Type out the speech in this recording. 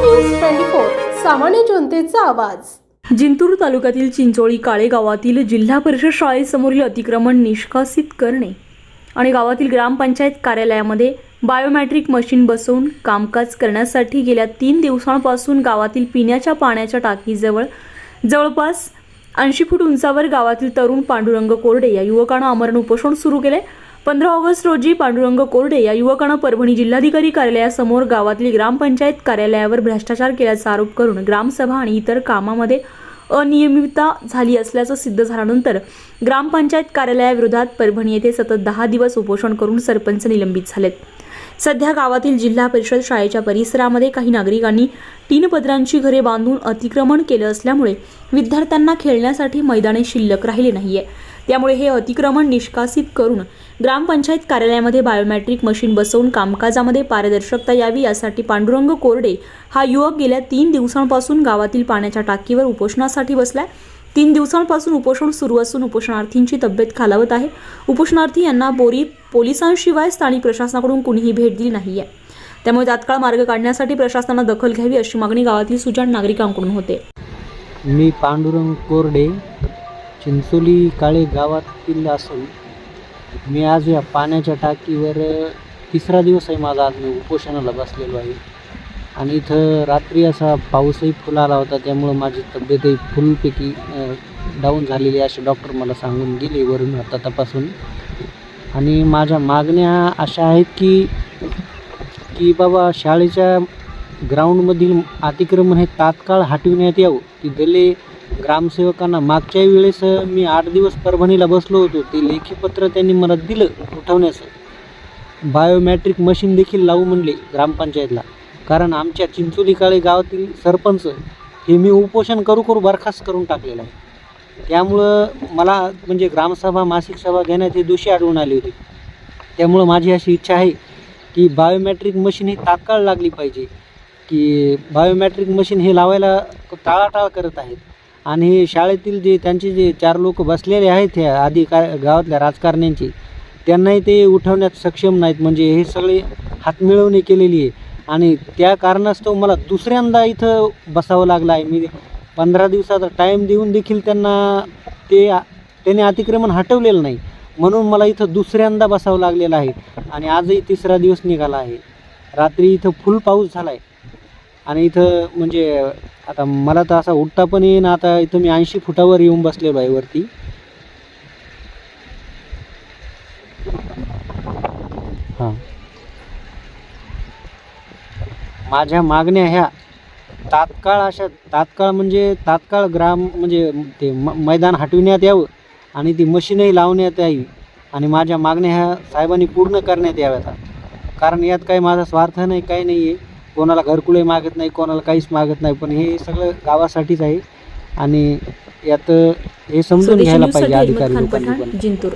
News twenty four सामान्य जनतेचा आवाज. जिंतूर तालुक्यातील चिंचोळी काळे गावातील जिल्हा परिषद शाळेसमोरील अतिक्रमण निष्कासित करणे आणि गावातील ग्रामपंचायत कार्यालयामध्ये बायोमॅट्रिक मशीन बसवून कामकाज करण्यासाठी गेल्या तीन दिवसांपासून गावातील पिण्याच्या पाण्याच्या टाकीजवळ जवळपास ऐंशी फूट उंचावर गावातील तरुण पांडुरंग कोरडे या युवकानं आमरण उपोषण सुरू केले पंधरा ऑगस्ट रोजी पांडुरंग कोरडे या युवकानं परभणी जिल्हाधिकारी कार्यालयासमोर गावातील ग्रामपंचायत कार्यालयावर भ्रष्टाचार केल्याचा आरोप करून ग्रामसभा आणि इतर कामामध्ये अनियमितता झाली असल्याचं सिद्ध झाल्यानंतर ग्रामपंचायत कार्यालयाविरोधात परभणी येथे सतत दहा दिवस उपोषण करून सरपंच निलंबित झालेत. सध्या गावातील जिल्हा परिषद शाळेच्या परिसरामध्ये काही नागरिकांनी तीन पदरांची घरे बांधून अतिक्रमण केलं असल्यामुळे विद्यार्थ्यांना खेळण्यासाठी मैदाने शिल्लक राहिले नाहीये. त्यामुळे हे अतिक्रमण निष्कासित करून ग्रामपंचायत कार्यालयामध्ये बायोमॅट्रिक मशीन बसवून कामकाजामध्ये पारदर्शकता यावी यासाठी पांडुरंग कोरडे हा युवक गेल्या तीन दिवसांपासून गावातील पाण्याच्या टाकीवर उपोषणासाठी बसलाय. तीन दिवसांपासून उपोषण सुरू असून उपोषणार्थींची तब्येत खालावत आहे. उपोषणार्थी यांना बोरी पोलिसांशिवाय स्थानिक प्रशासनाकडून कुणीही भेट दिली नाहीये. त्यामुळे तात्काळ मार्ग काढण्यासाठी प्रशासनानं दखल घ्यावी अशी मागणी गावातील सुजाण नागरिकांकडून होते. मी पांडुरंग कोरडे चिंचोली काळे गावातील असून मी आज या पाण्याच्या टाकीवर तिसरा दिवस आहे माझा आज मी उपोषणाला बसलेलो आहे. आणि इथं रात्री असा पाऊसही फुल आला होता त्यामुळं माझी तब्येतही फुलपैकी डाऊन झालेली असे डॉक्टर मला सांगून गेले वरून आता तपासून. आणि माझ्या मागण्या अशा आहेत की की बाबा शाळेच्या ग्राउंडमधील अतिक्रमण हे तात्काळ हटविण्यात यावं. ती दिले ग्रामसेवकांना मागच्याही वेळेस मी आठ दिवस परभणीला बसलो होतो. ते लेखीपत्र त्यांनी मला दिलं उठवण्याचं. बायोमॅट्रिक मशीन देखील लावू म्हणले ग्रामपंचायतला. कारण आमच्या चिंचोली काळे गावातील सरपंच हे मी उपोषण करू करू बरखास्त करून टाकलेलं आहे. त्यामुळं मला म्हणजे ग्रामसभा मासिक सभा घेण्यात हे दोषी आढळून आली होती. त्यामुळं माझी अशी इच्छा आहे की बायोमॅट्रिक मशीन ही तात्काळ लागली पाहिजे. की बायोमॅट्रिक मशीन हे लावायला टाळाटाळ करत आहेत. आणि हे शाळेतील जे त्यांचे जे चार लोक बसलेले आहेत ह्या आधी का गावातल्या राजकारण्यांचे त्यांनाही ते उठवण्यात सक्षम नाहीत. म्हणजे हे सगळे हातमिळवणी केलेली आहे. आणि त्या कारणास्तव मला दुसऱ्यांदा इथं बसावं लागलं आहे. मी पंधरा दिवसाचा टाईम देऊन देखील त्यांना ते त्याने अतिक्रमण हटवलेलं नाही. म्हणून मला इथं दुसऱ्यांदा बसावं लागलेलं आहे. आणि आजही तिसरा दिवस निघाला आहे. रात्री इथं फुल पाऊस झाला आहे आणि इथं म्हणजे आता मला तर असा उठता पण येईन. आता इथं मी ऐंशी फुटावर येऊन बसले बाईवरती हां. माझ्या मागण्या ह्या. तात्काळ अशा तात्काळ म्हणजे तात्काळ ग्राम म्हणजे ते म मैदान हटविण्यात यावं आणि ती मशीनही लावण्यात यावी आणि माझ्या मागण्या ह्या साहेबांनी पूर्ण करण्यात याव्यात. कारण यात काही माझा स्वार्थ नाही काही नाही आहे कोणाला घरकुले मागत नाही कोणाला काहीच मागत नाही पण हे सगळं गावासाठीच आहे. आणि यात हे समजून घ्यायला पाहिजे अधिकारी लोकांनी पण. जिंतूर.